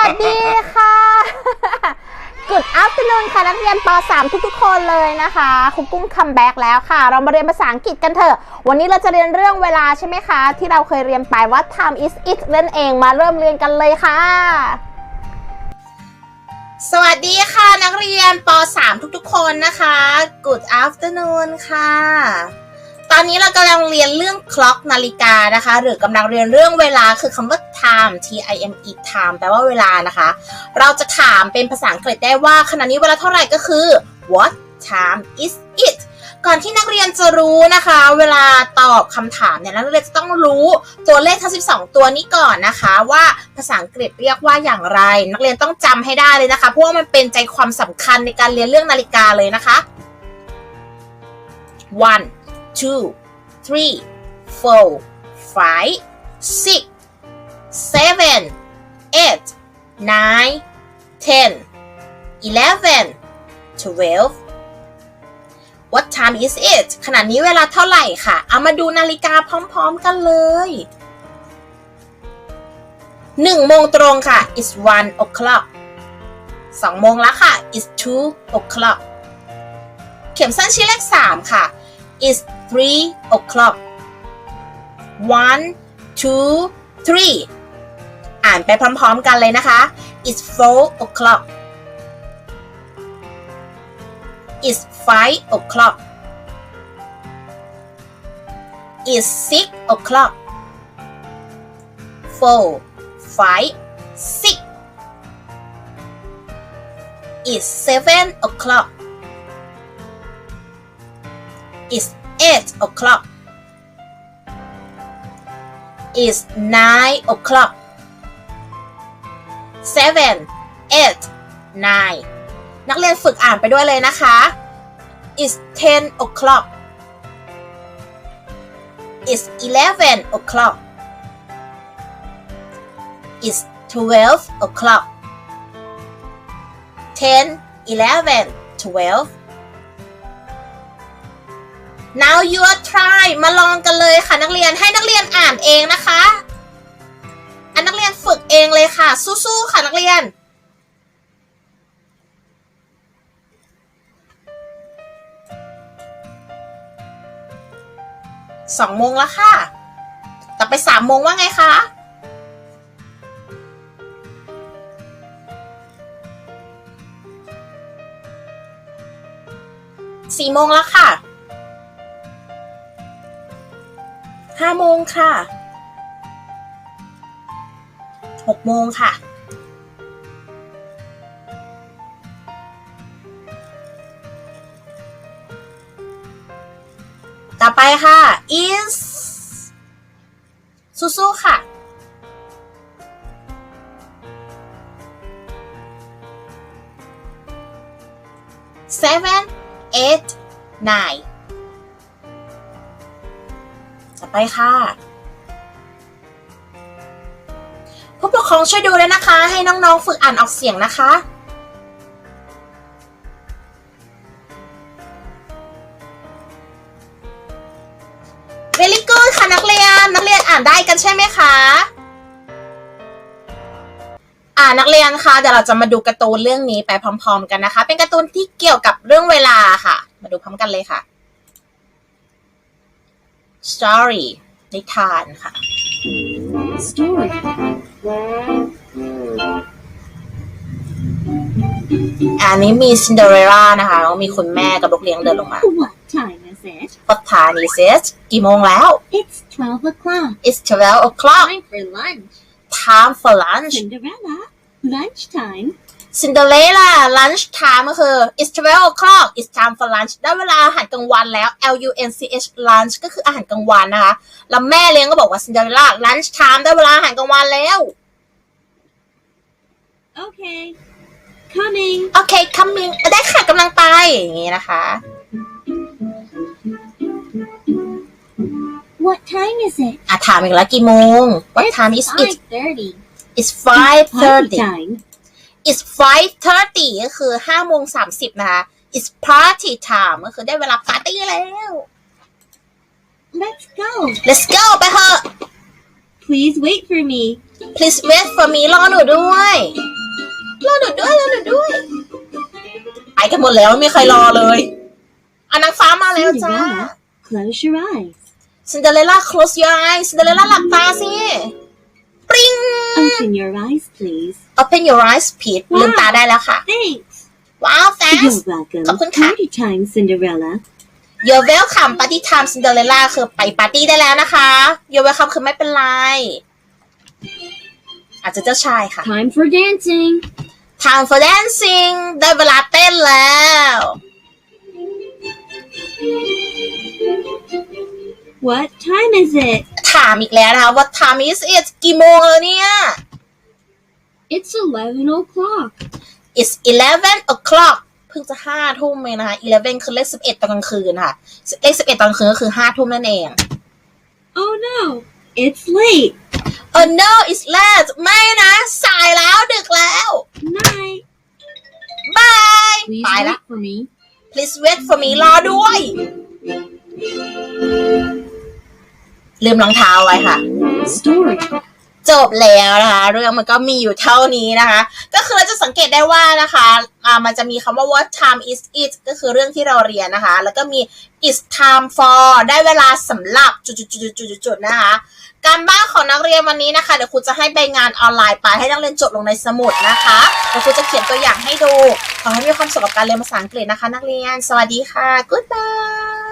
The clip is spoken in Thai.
วัสดีค่ะ Good afternoon ค่ะ นักเรียนป .3 ทุกๆ คนเลยนะคะครูกุ้งคัมแบ็กแล้วค่ะ เรามาเรียนภาษาอังกฤษกันเถอะ วันนี้เราจะเรียนเรื่องเวลาใช่ไหมคะ ที่เราเคยเรียนไปว่า time is it นั่นเองมาเริ่มเรียนกันเลยค่ะ สวัสดีค่ะ นักเรียนป .3 ทุกๆ คนนะคะ Good afternoon ค่ะ ตอนนี้เรากำลังเรียนเรื่อง clock นาฬิกานะคะ หรือกำลังเรียนเรื่องเวลาคือคำว่า time t i m e time แปลว่าเวลานะคะ เราจะถามเป็นภาษาอังกฤษได้ว่าขณะนี้เวลาเท่าไหร่ก็คือ what time is it ก่อนที่นักเรียนจะรู้นะคะ เวลาตอบคำถามเนี่ยนักเรียนจะต้องรู้ตัวเลขทั้ง 12 ตัวนี้ก่อนนะคะ ว่าภาษาอังกฤษเรียกว่าอย่างไร นักเรียนต้องจำให้ได้เลยนะคะ เพราะว่ามันเป็นใจความสำคัญในการเรียนเรื่องนาฬิกาเลยนะคะ one two three four five six seven eight nine ten eleven twelve What time is it ขณะนี้เวลาเท่าไหร่ค่ะ เอามาดูนาฬิกาพร้อมๆกันเลยหนึ่งโมงตรงค่ะ is one o'clock สองโมงแล้วค่ะ is two o'clock เข็มสั้นชี้เลขสามค่ะ is three o'clock one two three อ่านไปพร้อมๆกันเลยนะคะ it's four o'clock it's five o'clock it's six o'clock four five six it's seven o'clock it's eight o'clock it's nine o'clock seven eight nine นักเรียนฝึกอ่านไปด้วยเลยนะคะ it's ten o'clock it's eleven o'clock it's twelve o'clock ten eleven twelve now your try มาลองกันเลยค่ะนักเรียนให้นักเรียนอ่านเองนะคะ อันนักเรียนฝึกเองเลยค่ะ สู้ๆค่ะนักเรียน สองโมงแล้วค่ะ ต่อไปสามโมงว่าไงคะสี่โมงแล้วค่ะ ห้าโมงค่ะหกโมงค่ะต่อไปค่ะ is สู้ๆค่ะ seven eight nine ไปค่ะ ผู้ปกครองช่วยดูด้วยนะคะ ให้น้องๆฝึกอ่านออกเสียงนะคะ very good ค่ะนักเรียน นักเรียนอ่านได้กันใช่ไหมคะ อ่านักเรียนคะเดี๋ยวเราจะมาดูการ์ตูนเรื่องนี้ไปพร้อม ๆ กันนะคะ เป็นการ์ตูนที่เกี่ยวกับเรื่องเวลาค่ะ มาดูพร้อมกันเลยค่ะ story นิทานค่ะ story. อันนี้มีซินเดอเรลล่านะคะแล้วมีคุณแม่กับลูกเลี้ยงเดินลงมา What time is it? ปัตตานีเซสกี่โมงแล้ว It's 12 o'clock. it's 12 o'clock Time for lunch. time for lunch Cinderella. Lunchtime. Cinderella lunch time ก็คือ it's 12 o'clock it's time for lunch ได้เวลาอาหารกลางวันแล้ว L U N C H lunch ก็คืออาหารกลางวันนะคะ แล้วแม่เลี้ยงก็บอกว่า Cinderella lunch time ได้เวลาอาหารกลางวันแล้ว Okay. Coming. โอเค coming ได้ค่ะกำลังไป อย่างงี้นะคะ What time is it? อะถามอีกแล้วกี่โมง What time is it 5.30. it's Party 5:30 time. it's 5:30ก็คือ5โมง30นะคะ it's party time ก็คือได้เวลาปาร์ตี้แล้ว Let's go. let's go ไปเถอะ Please wait for me. please wait for me รอหนูด้วย Oh, รอหนูด้วย รอหนูด้วยไปกันหมดแล้วไม่มีใครรอเลยอันนางฟ้ามาแล้วจ้า Close your eyes. ซินเดอเรลล่า close your eyes ซินเดอเรลล่าหลับตาสิปริง Open your eyes, please. open your eyes Pete ลืมตาได้แล้วค่ะ Thanks. ว้าว thanks You're welcome. Khop khun kha. Party time, Cinderella. you're welcome party time Cinderella คือไปปาร์ตี้ได้แล้วนะคะ you're welcome คือไม่เป็นไร อาจจะเจ้าชายค่ะ Time for dancing. time for dancing ได้เวลาเต้นแล้ว What time is it? ถามอีกแล้วนะคะ what time is it กี่โมงแล้วเนี่ย It's 11 o'clock. it's eleven o'clock เพิ่งจะห้าทุ่มเองนะคะ eleven คือเลขสิบเอ็ดตอนกลางคืนค่ะ เลขสิบเอ็ดตอนกลางคืนก็คือห้าทุ่มนั่นเอง Oh no, it's late. oh no it's late ไม่นะ สายแล้วดึกแล้ว Night. บาย Please ไปละ wait for me. please wait for me รอด้วย ลืมรองเท้าไว้ค่ะ Story. จบแล้วนะคะเรื่องมันก็มีอยู่เท่านี้นะคะ ก็คือเราจะสังเกตได้ว่านะคะอ่ามันจะมีคำว่า what time is it ก็คือเรื่องที่เราเรียนนะคะ แล้วก็มี is time for ได้เวลาสำหรับจุดๆๆๆๆนะคะ การบ้านของนักเรียนวันนี้นะคะเดี๋ยวครูจะให้ใบงานออนไลน์ไปให้นักเรียนจดลงในสมุดนะคะเดี๋ยวครูจะเขียนตัวอย่างให้ดูขอให้มีความสุขกับการเรียนภาษาอังกฤษนะคะ นักเรียน สวัสดีค่ะ goodbye